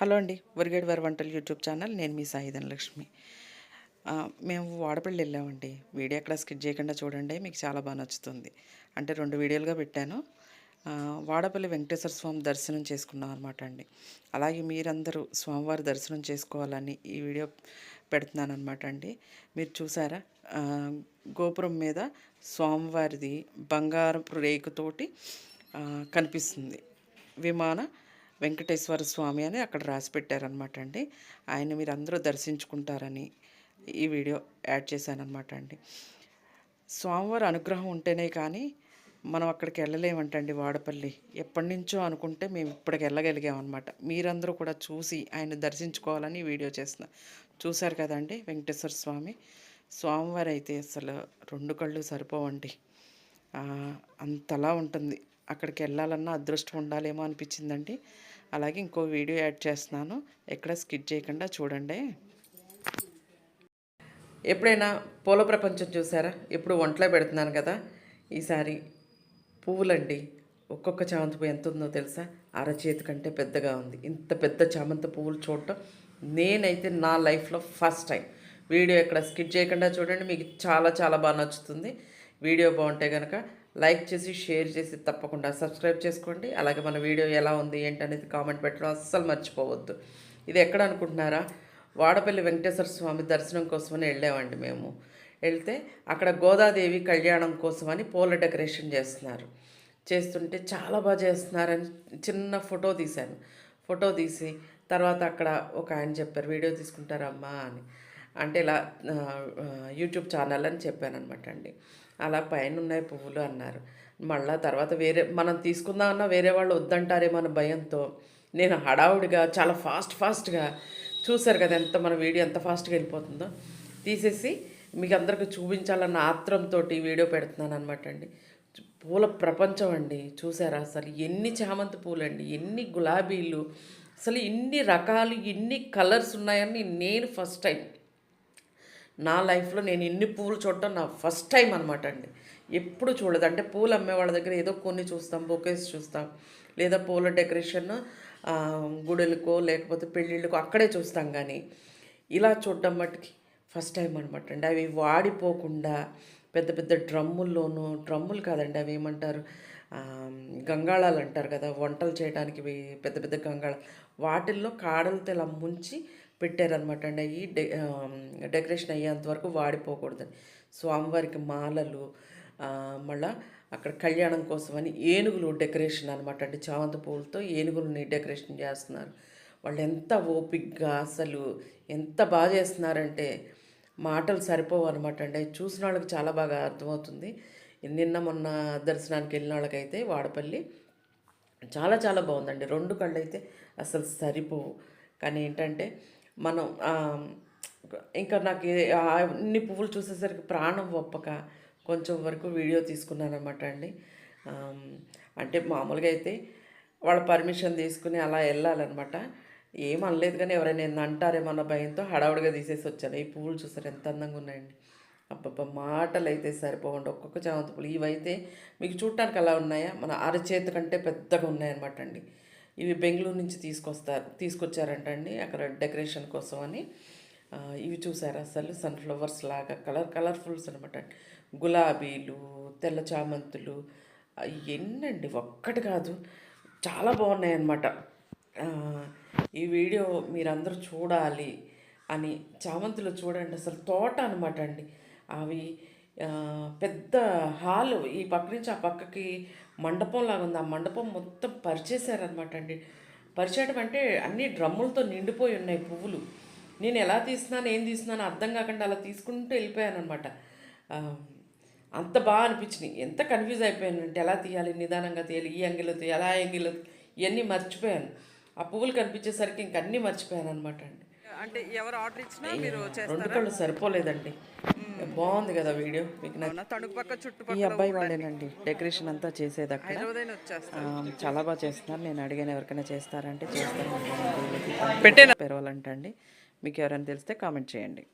Hello అండి వరిగేడు వారి వంటలు యూట్యూబ్ ఛానల్. నేను మీ సాయిధన్ లక్ష్మి మేము వాడపల్లి వెళ్ళామండి. వీడియో అక్కడ స్కిట్ చేయకుండా చూడండి మీకు చాలా బాగా నచ్చుతుంది. అంటే రెండు వీడియోలుగా పెట్టాను. వాడపల్లి వెంకటేశ్వర స్వామి దర్శనం చేసుకున్నాం అనమాట అండి. అలాగే మీరందరూ స్వామివారి దర్శనం చేసుకోవాలని ఈ వీడియో పెడుతున్నాను అనమాట అండి. మీరు చూసారా? గోపురం మీద స్వామివారిది బంగారపు రేకుతోటి కనిపిస్తుంది. విమాన వెంకటేశ్వర స్వామి అని అక్కడ రాసి పెట్టారనమాట అండి. ఆయన మీరు అందరూ దర్శించుకుంటారని ఈ వీడియో యాడ్ చేశానమాట అండి. స్వామివారి అనుగ్రహం ఉంటేనే కానీ మనం అక్కడికి వెళ్ళలేమంటండి వాడపల్లి. ఎప్పటి నుంచో అనుకుంటే మేము ఇప్పటికి వెళ్ళగలిగామన్నమాట. మీరందరూ కూడా చూసి ఆయన దర్శించుకోవాలని వీడియో చేస్తున్నా. చూశారు కదండి వెంకటేశ్వర స్వామి? స్వామివారు అయితే అసలు రెండు కళ్ళు సరిపోవండి. అంతలా ఉంటుంది. అక్కడికి వెళ్ళాలన్నా అదృష్టం ఉండాలేమో అనిపించిందండి. అలాగే ఇంకో వీడియో యాడ్ చేస్తున్నాను. ఎక్కడ స్కిట్ చేయకుండా చూడండి. ఎప్పుడైనా పూల ప్రపంచం చూసారా? ఎప్పుడు ఒంట్లో పెడుతున్నాను కదా. ఈసారి పువ్వులండి. ఒక్కొక్క చామంతి పువ్వు ఎంత ఉందో తెలుసా? అరచేతి కంటే పెద్దగా ఉంది. ఇంత పెద్ద చామంతి పువ్వులు చూడటం నేనైతే నా లైఫ్లో ఫస్ట్ టైం. వీడియో ఎక్కడ స్కిట్ చేయకుండా చూడండి. మీకు చాలా చాలా బాగా నచ్చుతుంది. వీడియో బాగుంటే కనుక లైక్ చేసి షేర్ చేసి తప్పకుండా సబ్స్క్రైబ్ చేసుకోండి. అలాగే మన వీడియో ఎలా ఉంది ఏంటనేది కామెంట్ పెట్టడం అస్సలు మర్చిపోవద్దు. ఇది ఎక్కడ అనుకుంటున్నారా? వాడపల్లి వెంకటేశ్వర స్వామి దర్శనం కోసమని వెళ్ళామండి మేము. వెళ్తే అక్కడ గోదాదేవి కళ్యాణం కోసమని పూల డెకరేషన్ చేస్తున్నారు. చేస్తుంటే చాలా బాగా చేస్తున్నారని చిన్న ఫోటో తీశాను. ఫోటో తీసి తర్వాత అక్కడ ఒక ఆయన చెప్పారు వీడియో తీసుకుంటారమ్మా అని. అంటే ఇలా యూట్యూబ్ ఛానల్ అని చెప్పాను అనమాట అండి. అలా పైన ఉన్నాయి పువ్వులు అన్నారు. మళ్ళీ తర్వాత వేరే మనం తీసుకుందామన్నా వేరే వాళ్ళు వద్దంటారేమో అన్న భయంతో. నేను హడావుడిగా చాలా ఫాస్ట్ ఫాస్ట్గా చూశారు కదా ఎంత మన వీడియో ఎంత ఫాస్ట్గా వెళ్ళిపోతుందో. తీసేసి మీకు అందరికి చూపించాలన్న ఆత్రంతో వీడియో పెడుతున్నాను అనమాట అండి. పూల ప్రపంచం అండి చూసారా? అసలు ఎన్ని చామంతి పూలండి ఎన్ని గులాబీలు అసలు ఇన్ని రకాలు ఇన్ని కలర్స్ ఉన్నాయని నేను ఫస్ట్ టైం నా లైఫ్లో నేను ఇన్ని పూలు చూడటం నా ఫస్ట్ టైం అనమాట అండి. ఎప్పుడు చూడదు అంటే పూలు అమ్మే వాళ్ళ దగ్గర ఏదో కొన్ని చూస్తాం బొకేస్ చూస్తాం. లేదా పూల డెకరేషన్ గుడులకో లేకపోతే పెళ్ళిళ్ళకో అక్కడే చూస్తాం కానీ ఇలా చూడడం మట్టుకి ఫస్ట్ టైం అనమాట అండి. అవి వాడిపోకుండా పెద్ద పెద్ద డ్రమ్ముల్లోనూ డ్రమ్ములు కాదండి అవి ఏమంటారు? గంగాళాలు అంటారు కదా వంటలు చేయడానికి పెద్ద పెద్ద గంగాళాలు. వాటిల్లో కాడలతో ఇలా ముంచి పెట్టారనమాట అండి ఈ డె డెకరేషన్ అయ్యేంత వరకు వాడిపోకూడదని స్వామివారికి మాలలు మళ్ళీ మళ్ళా అక్కడ కళ్యాణం కోసమని ఏనుగులు డెకరేషన్ అనమాట అండి చామంతి పూలతో ఏనుగులని డెకరేషన్ చేస్తున్నారు. వాళ్ళు ఎంత ఓపిక్గా అసలు ఎంత బాగా చేస్తున్నారంటే మాటలు సరిపోవు అనమాట అండి చూసిన వాళ్ళకి చాలా బాగా అర్థమవుతుంది. నిన్న మొన్న దర్శనానికి వెళ్ళిన వాళ్ళకైతే వాడపల్లి చాలా చాలా బాగుందండి. రెండు కళ్ళు అయితే అసలు సరిపోవు. కానీ ఏంటంటే మనం ఇంకా నాకు అన్ని పువ్వులు చూసేసరికి ప్రాణం ఒప్పక కొంచెం వరకు వీడియో తీసుకున్నాను అనమాట అండి అంటే మామూలుగా అయితే వాళ్ళ పర్మిషన్ తీసుకుని అలా వెళ్ళాలన్నమాట. ఏం అనలేదు కానీ ఎవరైనా ఏం అంటారేమన్న భయంతో హడావుడిగా తీసేసి వచ్చాను. ఈ పువ్వులు చూసారు ఎంత అందంగా ఉన్నాయండి. అబ్బబ్బా మాటలు అయితే సరిపోవండి. ఒక్కొక్క చామంతి పూలు ఇవైతే మీకు చూడటానికి అలా ఉన్నాయా? మన అరచేతి కంటే పెద్దగా ఉన్నాయన్నమాట అండి. ఇవి బెంగళూరు నుంచి తీసుకొస్తారు తీసుకొచ్చారంట అండి అక్కడ డెకరేషన్ కోసం అని ఇవి చూసారు అసలు? సన్ఫ్లవర్స్ లాగా కలర్ కలర్ఫుల్స్ అనమాట గులాబీలు తెల్ల చామంతులు ఎన్నండి? ఒక్కటి కాదు. చాలా బాగున్నాయి అన్నమాట ఈ వీడియో మీరందరూ చూడాలి అని. చామంతులు చూడండి. అసలు తోట అనమాట అండి. అవి పెద్ద హాల్ ఈ పక్క నుంచి ఆ పక్కకి మండపం లాగా ఉంది. ఆ మండపం మొత్తం పరిచేశారనమాట అండి. పరిచేయడం అంటే అన్ని డ్రమ్ములతో నిండిపోయి ఉన్నాయి పువ్వులు. నేను ఎలా తీసినాను ఏం తీసినాను అర్థం కాకుండా అలా తీసుకుంటూ వెళ్ళిపోయాను అనమాట అంత బాగా అనిపించినాయి. ఎంత కన్ఫ్యూజ్ అయిపోయాను అంటే ఎలా తీయాలి నిదానంగా తీయాలి ఈ యాంగిల్లో తీయాలి ఆ యాంగిల్లో ఇవన్నీ మర్చిపోయాను. ఆ పువ్వులు కనిపించేసరికి ఇంక అన్నీ మర్చిపోయాను అనమాట అండి. అంటే ఎవరు ఆర్డర్ ఇచ్చినా మీరు రెండు కళ్ళు సరిపోలేదండి. బాగుంది కదా వీడియో. మీకు నచ్చి- చేస్తారా తణుకు పక్క ఈ చుట్టుపక్కల అబ్బాయి వాళ్ళేనండి. డెకరేషన్ అంతా చేసేది అక్కడ. హైదరాబాద్ వచ్చేస్తారు. ఆ, చాలా బాగా చేస్తున్నారు. నేను అడిగాను ఎవరికైనా చేస్తారంటే చేస్తారు పెట్టేనా? పెరవాలంట అండి మీకు ఎవరైనా తెలిస్తే కామెంట్ చేయండి.